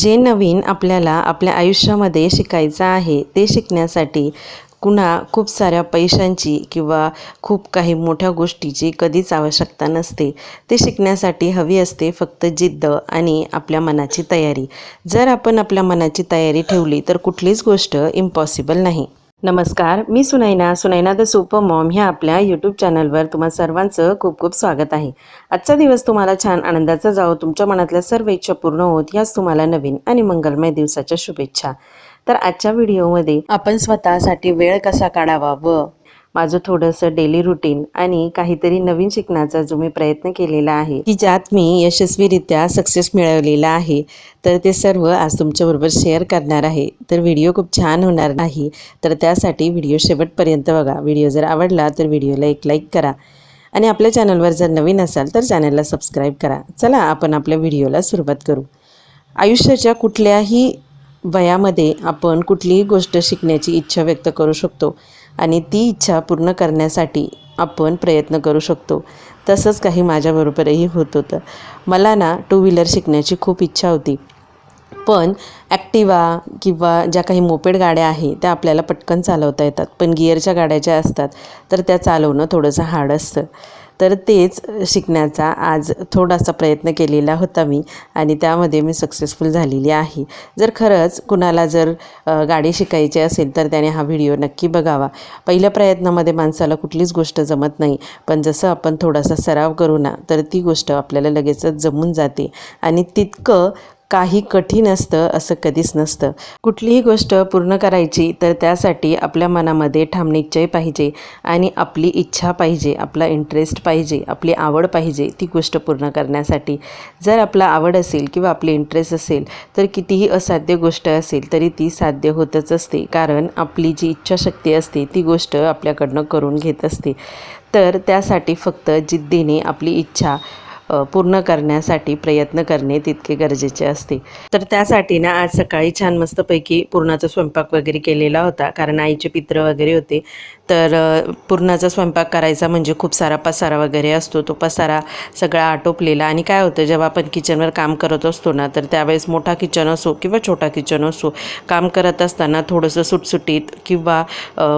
जे नवीन आपल्याला आपल्या आयुष्यामध्ये शिकायचं आहे ते शिकण्यासाठी कुणा खूप साऱ्या पैशांची किंवा खूप काही मोठ्या गोष्टीची कधीच आवश्यकता नसते. ते शिकण्यासाठी हवी असते फक्त जिद्द आणि आपल्या मनाची तयारी. जर आपण आपल्या मनाची तयारी ठेवली तर कुठलीच गोष्ट इम्पॉसिबल नाही. नमस्कार मी Sunaina. Sunaina the super mom ह्या आपल्या यूट्यूब चॅनलवर तुम्हा सर्वांचं खूप खूप स्वागत आहे. आजचा दिवस तुम्हाला छान आनंदाचा जावो तुमच्या मनातल्या सर्व इच्छा पूर्ण होत याच तुम्हाला नवीन आणि मंगलमय दिवसाच्या शुभेच्छा. तर आजच्या व्हिडिओमध्ये आपण स्वतःसाठी वेळ कसा काढावा व माझं थोडंसं डेली रुटीन आणि काहीतरी नवीन शिकण्याचा जो मी प्रयत्न केलेला आहे की ज्यात मी यशस्वीरित्या सक्सेस मिळवलेला आहे तर ते सर्व आज तुमच्याबरोबर शेअर करणार आहे. तर व्हिडिओ खूप छान होणार नाही तर त्यासाठी व्हिडिओ शेवटपर्यंत बघा. व्हिडिओ जर आवडला तर व्हिडिओला एक लाईक करा. आणि आपल्या चॅनलवर जर नवीन असाल तर चॅनलला सबस्क्राईब करा. चला आपण आपल्या व्हिडिओला सुरुवात करू. आयुष्याच्या कुठल्याही वयामध्ये आपण कुठलीही गोष्ट शिकण्याची इच्छा व्यक्त करू शकतो. आणि ती इच्छा पूर्ण करण्यासाठी आपण प्रयत्न करू शकतो. तसंच काही माझ्याबरोबरही होत होतं. मला ना टू व्हीलर शिकण्याची खूप इच्छा होती. पण ॲक्टिवा किंवा ज्या काही मोपेड गाड्या आहे त्या आपल्याला पटकन चालवता येतात. पण गिअरच्या गाड्या ज्या असतात तर त्या चालवणं थोडंसं हार्ड असतं. तर तेच शिकण्याचा आज थोडासा प्रयत्न केलेला होता मी आणि त्यामध्ये मी सक्सेसफुल झालेली आहे. जर खरंच कुणाला जर गाडी शिकायची असेल तर त्याने हा व्हिडिओ नक्की बघावा. पहिल्या प्रयत्नामध्ये माणसाला कुठलीच गोष्ट जमत नाही. पण जसं आपण थोडासा सराव करू ना तर ती गोष्ट आपल्याला लगेचच जमून जाते. आणि तितकं काही कठीण असतं असं कधीच नसतं. कुठलीही गोष्ट पूर्ण करायची तर त्यासाठी आपल्या मनामध्ये ठाम निश्चय पाहिजे आणि आपली इच्छा पाहिजे आपला इंटरेस्ट पाहिजे आपली आवड पाहिजे ती गोष्ट पूर्ण करण्यासाठी. जर आपला आवड असेल किंवा आपली इंटरेस्ट असेल तर कितीही असाध्य गोष्ट असेल तरी ती साध्य होतच असते. कारण आपली जी इच्छाशक्ती असते ती गोष्ट आपल्याकडनं करून घेत असते. तर त्यासाठी फक्त जिद्दीने आपली इच्छा पूर्ण करण्यासाठी प्रयत्न करणे तितके गरजेचे असते. तर त्यासाठी ना आज सकाळी छान मस्तपैकी पुरणाचा स्वयंपाक वगैरे केलेला होता. कारण आईचे पित्र वगैरे होते. तर पूर्णाचा पुरणाचा स्वयंपाक करायचा म्हणजे खूप सारा पसारा वगैरे असतो. तो पसारा सगळा आटोपलेला. आणि काय होतं जेव्हा आपण किचनवर काम करत असतो ना तर त्यावेळेस मोठा किचन असो किंवा छोटा किचन असो काम करत असताना थोडंसं सुटसुटीत किंवा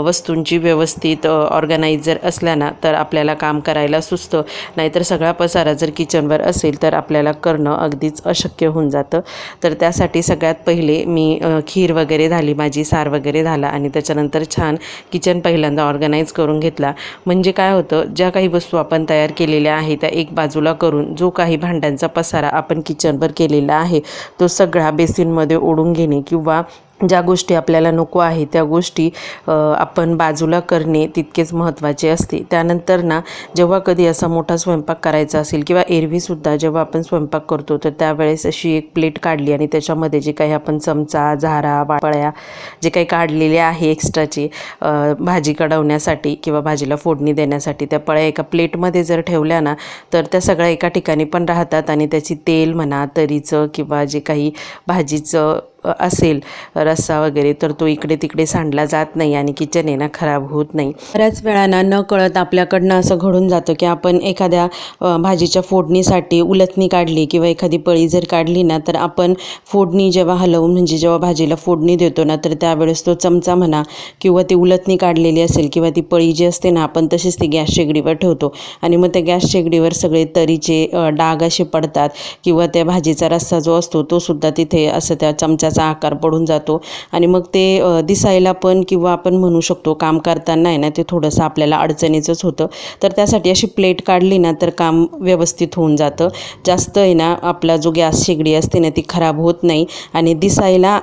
वस्तूंची व्यवस्थित ऑर्गनाईज जर असल्या ना तर आपल्याला काम करायला सुचतं. नाहीतर सगळा पसारा जर किचनवर असेल तर आपल्याला करणं अगदीच अशक्य होऊन जातं. तर त्यासाठी सगळ्यात पहिले मी खीर वगैरे झाली माझी सार वगैरे झाला आणि त्याच्यानंतर छान किचन पहिल्यांदा ऑर्गनाईज करून घेतला. म्हणजे काय होतं ज्या काही वस्तू आपण तयार केलेल्या आहे त्या एक बाजूला करून जो काही भांड्यांचा पसारा आपण किचनवर केलेला आहे तो सगळा बेसिनमध्ये ओढून घेणे किंवा ज्या गोष्टी आपल्याला नको आहे त्या गोष्टी आपण बाजूला करणे तितकेच महत्त्वाचे असते. त्यानंतर ना जेव्हा कधी असा मोठा स्वयंपाक करायचा असेल किंवा एरवीसुद्धा जेव्हा आपण स्वयंपाक करतो तर त्यावेळेस अशी एक प्लेट काढली आणि त्याच्यामध्ये जे काही आपण चमचा झारा वापळ्या जे काही काढलेले आहे एक्स्ट्राचे भाजी कढवण्यासाठी किंवा भाजीला फोडणी देण्यासाठी त्या पळ्या एका प्लेटमध्ये जर ठेवल्या ना तर त्या सगळ्या एका ठिकाणी पण राहतात आणि त्याची तेल म्हणा तरीचं किंवा जे काही भाजीचं असेल रस्सा वगैरे तर तो इकडे तिकडे सांडला जात नाही आणि किचन आहे ना खराब होत नाही. बऱ्याच वेळाना न कळत आपल्याकडनं असं घडून जातं की आपण एखाद्या भाजीच्या फोडणीसाठी उलथणी काढली किंवा एखादी पळी जर काढली ना तर आपण फोडणी जेव्हा हलवून म्हणजे जेव्हा भाजीला फोडणी देतो ना तर त्यावेळेस तो चमचा म्हणा किंवा ती उलथणी काढलेली असेल किंवा ती पळी जी असते ना आपण तशीच ती गॅस शेगडीवर ठेवतो. आणि मग त्या गॅस शेगडीवर सगळे तरीचे डाग असे पडतात किंवा त्या भाजीचा रस्सा जो असतो तो सुद्धा तिथे असं त्या चमच्याचा आकार पडून जातो. आणि मग ते दिसायला पण किंवा आपण म्हणू शकतो काम करताना आहे ना ते थोडंसं आपल्याला अडचणीचंच होतं. तर त्यासाठी अशी प्लेट काढली ना तर काम व्यवस्थित होऊन जातं. जास्त आहे ना आपला जो गॅस शेगडी असते ना ती खराब होत नाही. आणि दिसायला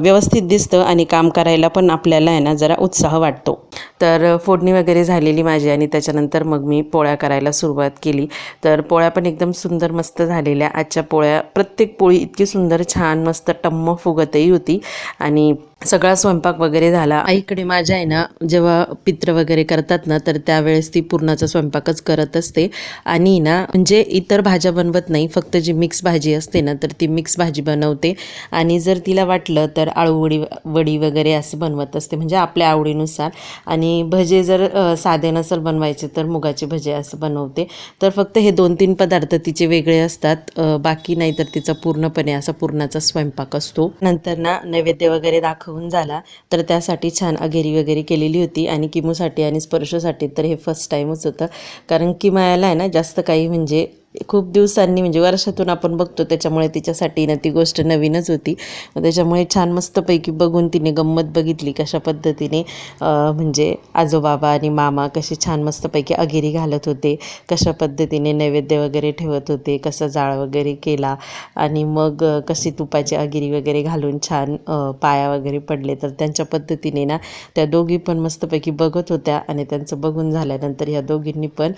व्यवस्थित दिसतं आणि काम करायला पण आपल्याला आहे ना जरा उत्साह वाटतो. तर फोडणी वगैरे झालेली माझी आणि त्याच्यानंतर मग मी पोळ्या करायला सुरुवात केली. तर पोळ्या पण एकदम सुंदर मस्त झालेल्या. आजच्या पोळ्या प्रत्येक पोळी इतकी सुंदर छान मस्त टम्म फुगतही होती. आणि सगळा स्वयंपाक वगैरे झाला. आईकडे माझ्या आहे ना जेव्हा पित्र वगैरे करतात ना तर त्यावेळेस ती पूर्णाचा स्वयंपाकच करत असते. आणि ना म्हणजे इतर भाज्या बनवत नाही फक्त जी मिक्स भाजी असते ना तर ती मिक्स भाजी बनवते. आणि जर तिला वाटलं तर आळूवडी वडी वगैरे असं बनवत असते म्हणजे आपल्या आवडीनुसार. आणि भजे जर साधे नसेल बनवायचे तर मुगाचे भजे असं बनवते. तर फक्त हे दोन तीन पदार्थ तिचे वेगळे असतात. बाकी नाही तर तिचा पूर्णपणे असा पूर्णाचा स्वयंपाक असतो. नंतर ना नैवेद्य वगैरे दाखवून झाला तर त्यासाठी छान अगेरी वगैरे केलेली होती आणि किमूसाठी आणि स्पर्शसाठी तर हे फर्स्ट टाईमच होतं. कारण किमायाला आहे ना जास्त काही म्हणजे खूप दिवसांनी म्हणजे वर्षातून आपण बघतो त्याच्यामुळे तिच्यासाठी ना ती गोष्ट नवीनच होती. मग त्याच्यामुळे छान मस्तपैकी बघून तिने गंमत बघितली कशा पद्धतीने म्हणजे आजोबाबा आणि मामा कसे छान मस्तपैकी अगिरी घालत होते कशा पद्धतीने नैवेद्य वगैरे ठेवत होते कसा जाळ वगैरे केला आणि मग कशी तुपाची अगिरी वगैरे घालून छान पाया वगैरे पडले. तर त्यांच्या पद्धतीने ना त्या दोघी पण मस्तपैकी बघत होत्या आणि त्यांचं बघून झाल्यानंतर ह्या दोघींनी पण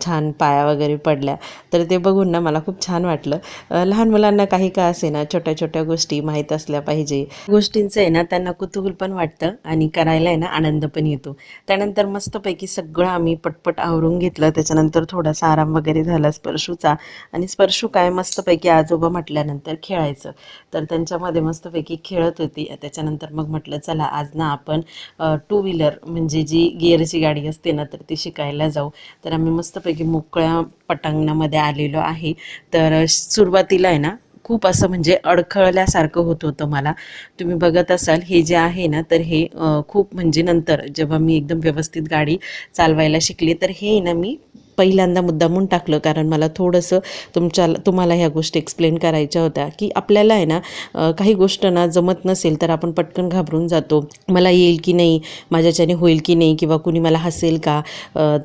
छान पाया वगैरे पडल्या. तर ते बघून ना मला खूप छान वाटलं. लहान मुलांना काही का असे ना छोट्या छोट्या गोष्टी माहीत असल्या पाहिजे. गोष्टींचं आहे ना त्यांना कुतूहल पण वाटतं आणि करायला आहे ना आनंद पण येतो. त्यानंतर मस्तपैकी सगळं आम्ही पटपट आवरून घेतलं. त्याच्यानंतर थोडासा आराम वगैरे झाला स्पर्शूचा. आणि स्पर्शू काय मस्तपैकी आजोबा म्हटल्यानंतर खेळायचं. तर त्यांच्यामध्ये मस्तपैकी खेळत होती. त्याच्यानंतर मग म्हटलं चला आज ना आपण टू व्हीलर म्हणजे जी गिअरची गाडी असते ना तर ती शिकायला जाऊ. तर आम्ही मस्तपैकी मोकळ्या पटांगणामध्ये आलेलो आहे. तर सुरुवातीला आहे ना खूप असं म्हणजे अडखळल्यासारखं होत होतं मला. तुम्ही बघत असाल हे जे आहे ना तर हे खूप म्हणजे नंतर जेव्हा मी एकदम व्यवस्थित गाडी चालवायला शिकले तर हे ना मी पहिल्यांदा मुद्दामून टाकलं कारण मला थोडंसं तुमच्या तुम्हाला ह्या गोष्टी एक्सप्लेन करायच्या होत्या की आपल्याला आहे ना काही गोष्ट ना जमत नसेल तर आपण पटकन घाबरून जातो. मला येईल की नाही माझ्याच्याने होईल की नाही किंवा कुणी मला हसेल का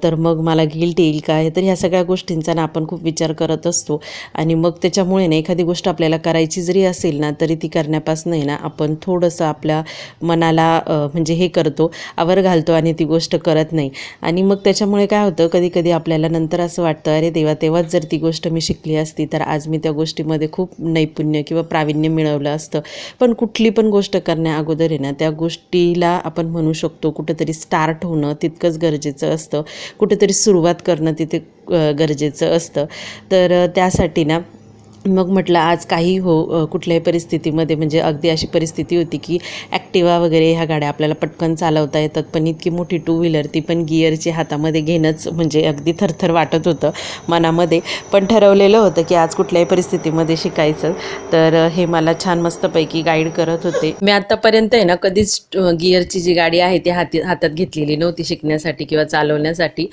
तर मग मला गिल्ट येईल का तर ह्या सगळ्या गोष्टींचा ना आपण खूप विचार करत असतो. आणि मग त्याच्यामुळे ना एखादी गोष्ट आपल्याला करायची जरी असेल ना तरी ती करण्यापासून आहे ना आपण थोडंसं आपल्या मनाला म्हणजे हे करतो आवर घालतो आणि ती गोष्ट करत नाही. आणि मग त्याच्यामुळे काय होतं कधी कधी आपल्याला नंतर असं वाटतं अरे देवा तेव्हाच जर ती गोष्ट मी शिकली असती तर आज मी त्या गोष्टीमध्ये खूप नैपुण्य किंवा प्रावीण्य मिळवलं असतं. पण कुठली पण गोष्ट करण्या अगोदर आहे ना त्या गोष्टीला आपण म्हणू शकतो कुठंतरी स्टार्ट होणं तितकंच गरजेचं असतं. कुठेतरी सुरुवात करणं तिथे गरजेचं असतं. तर त्यासाठी ना मग म्हटलं आज काही हो कुठल्याही परिस्थितीमध्ये म्हणजे अगदी अशी परिस्थिती होती की ॲक्टिवा वगैरे ह्या गाड्या आपल्याला पटकन चालवता येतात पण इतकी मोठी टू व्हीलर ती पण गिअरची हातामध्ये घेणंच म्हणजे अगदी थरथर वाटत होतं मनामध्ये. पण ठरवलेलं होतं की आज कुठल्याही परिस्थितीमध्ये शिकायचं. तर हे मला छान मस्तपैकी गाईड करत होते. मी आत्तापर्यंत आहे ना कधीच गिअरची जी गाडी आहे ती हाती हातात घेतलेली नव्हती शिकण्यासाठी किंवा चालवण्यासाठी.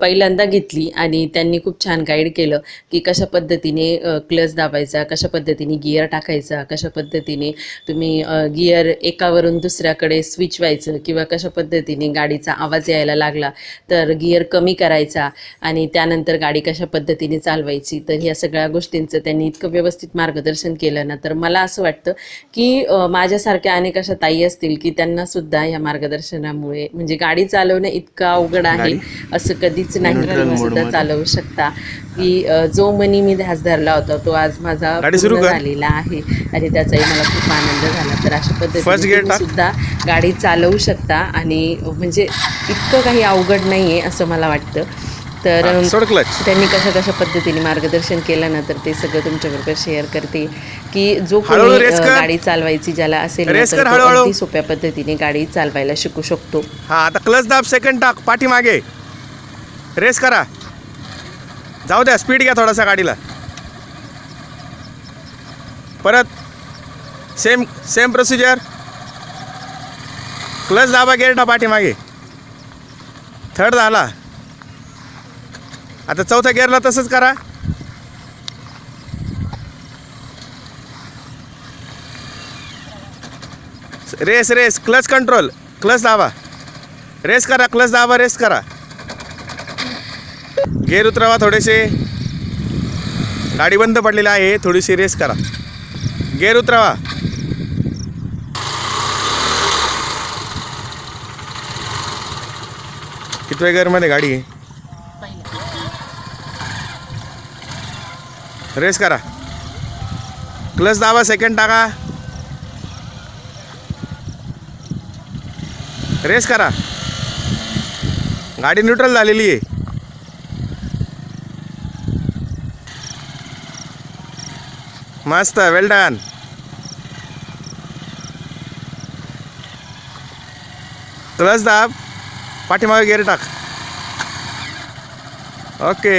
पहिल्यांदा घेतली आणि त्यांनी खूप छान गाईड केलं की कशा पद्धतीने क्लच दाबायचा कशा पद्धतीने गिअर टाकायचा कशा पद्धतीने तुम्ही गिअर एकावरून दुसऱ्याकडे स्विच व्हायचं किंवा कशा पद्धतीने गाडीचा आवाज यायला लागला तर गिअर कमी करायचा आणि त्यानंतर गाडी कशा पद्धतीने चालवायची तर ह्या सगळ्या गोष्टींचं त्यांनी इतकं व्यवस्थित मार्गदर्शन केलं ना तर मला असं वाटतं की माझ्यासारख्या अनेक अशा ताई असतील की त्यांना सुद्धा या मार्गदर्शनामुळे म्हणजे गाडी चालवणं इतकं अवघड आहे असं कधीच नाही सुद्धा चालवू शकता. की जो मनी मी ध्यास धरला होता तो आज माझा गाडी सुरू पूर्ण. झालेला आहे आणि त्याचाही मला खूप आनंद झाला. तर अशा पद्धतीने. सुद्धा गाडी चालवू शकता आणि म्हणजे इतकं काही अवघड नाही आहे असं मला वाटतं. तर त्यांनी कशा कशा पद्धतीने मार्गदर्शन केलं ना तर ते सगळं तुमच्याबरोबर शेअर करते. की जो कोणी. गाडी चालवायची ज्याला असेल तर सोप्या पद्धतीने गाडी चालवायला शिकू शकतो. हा आता क्लच दाब सेकंड टाक पाठीमागे. रेस करा. जाऊ द्या स्पीड घ्या थोडासा गाडीला. परत सेम सेम प्रोसिजर क्लच दाबा गेअर ना पाठीमागे. थर्ड झाला. आता चौथ्या गेअरला तसंच करा. Race race clutch control clutch दाबा. रेस करा. क्लच दाबा रेस करा. गेअर उतरवा थोडेसे. गाडी बंद पडलेली आहे. थोडीशी रेस करा. गेर उतरावा. कितव्या गेअरमध्ये गाडी रेस करा. क्लस दाबा सेकंड टाका. रेस करा. गाडी न्यूट्रल झालेली आहे. मस्त वेल डन क्लच दाब पाठीमागे गेअर टाक. ओके.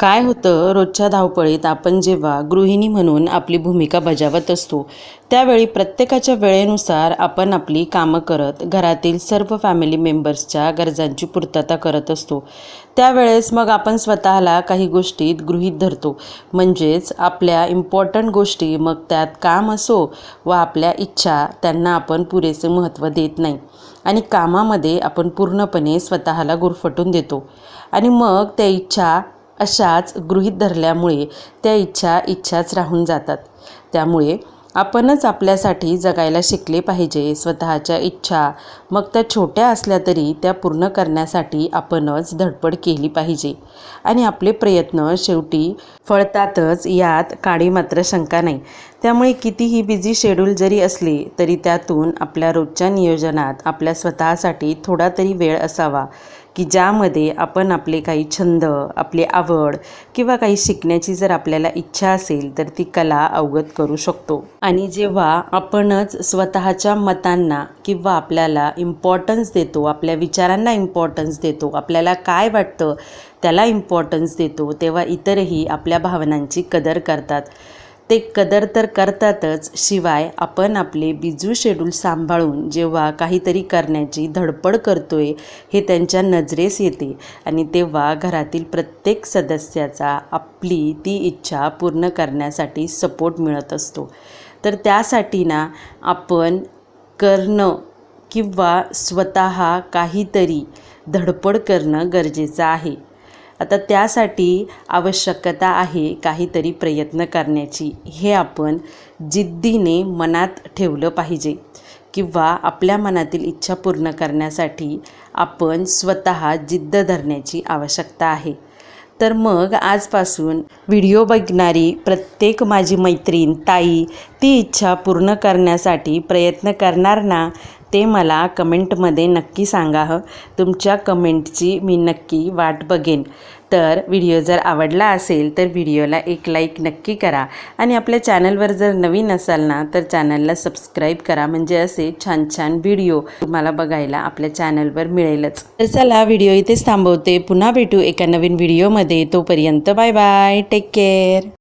काय होतं रोजच्या धावपळीत आपण जेव्हा गृहिणी म्हणून आपली भूमिका बजावत असतो त्यावेळी प्रत्येकाच्या वेळेनुसार आपण आपली कामं करत घरातील सर्व फॅमिली मेंबर्सच्या गरजांची पूर्तता करत असतो. त्यावेळेस मग आपण स्वतःला काही गोष्टीत गृहीत धरतो. म्हणजेच आपल्या इम्पॉर्टंट गोष्टी मग त्यात काम असो व आपल्या इच्छा त्यांना आपण पुरेसे महत्त्व देत नाही. आणि कामामध्ये आपण पूर्णपणे स्वतःला गुरफटून देतो. आणि मग त्या इच्छा अशाच गृहीत धरल्यामुळे त्या इच्छा इच्छाच राहून जातात. त्यामुळे आपणच आपल्यासाठी जगायला शिकले पाहिजे. स्वतःच्या इच्छा मग त्या छोट्या असल्या तरी त्या पूर्ण करण्यासाठी आपणच धडपड केली पाहिजे. आणि आपले प्रयत्न शेवटी फळतातच यात काळी मात्र शंका नाही. त्यामुळे कितीही बिझी शेड्यूल जरी असले तरी त्यातून आपल्या रोजच्या नियोजनात आपल्या स्वतःसाठी थोडा तरी वेळ असावा. की ज्यामध्ये आपण आपले काही छंद आपली आवड किंवा काही शिकण्याची जर आपल्याला इच्छा असेल तर ती कला अवगत करू शकतो. आणि जेव्हा आपणच स्वतःच्या मतांना किंवा आपल्याला इम्पॉर्टन्स देतो आपल्या विचारांना इम्पॉर्टन्स देतो आपल्याला काय वाटतं त्याला इम्पॉर्टन्स देतो तेव्हा इतरही आपल्या भावनांची कदर करतात. ते कदर तर करतातच शिवाय आपण आपले बिजू शेड्यूल सांभाळून जेव्हा काहीतरी करण्याची धडपड करतोय हे त्यांच्या नजरेस येते. आणि तेव्हा घरातील प्रत्येक सदस्याचा आपली ती इच्छा पूर्ण करण्यासाठी सपोर्ट मिळत असतो. तर त्यासाठी ना आपण करणं किंवा स्वतः काहीतरी धडपड करणं गरजेचं आहे. आता त्यासाठी आवश्यकता आहे काहीतरी प्रयत्न करण्याची. हे आपण जिद्दीने मनात ठेवलं पाहिजे किंवा आपल्या मनातील इच्छा पूर्ण करण्यासाठी आपण स्वतः जिद्द धरण्याची आवश्यकता आहे. तर मग आजपासून व्हिडिओ बघणारी प्रत्येक माझी मैत्रीण ताई ती इच्छा पूर्ण करण्यासाठी प्रयत्न करणार ना? ते मला कमेंटमध्ये नक्की सांगा ह. तुमच्या कमेंटची मी नक्की वाट बघेन. तर व्हिडिओ जर आवडला असेल तर व्हिडिओला एक लाईक नक्की करा. आणि आपल्या चॅनलवर जर नवीन असाल ना तर चॅनलला सबस्क्राईब करा. म्हणजे असे छान छान व्हिडिओ तुम्हाला बघायला आपल्या चॅनलवर मिळेलच. तर चला व्हिडिओ इथेच थांबवते. पुन्हा भेटू एका नवीन व्हिडिओमध्ये. तोपर्यंत बाय बाय. Take care.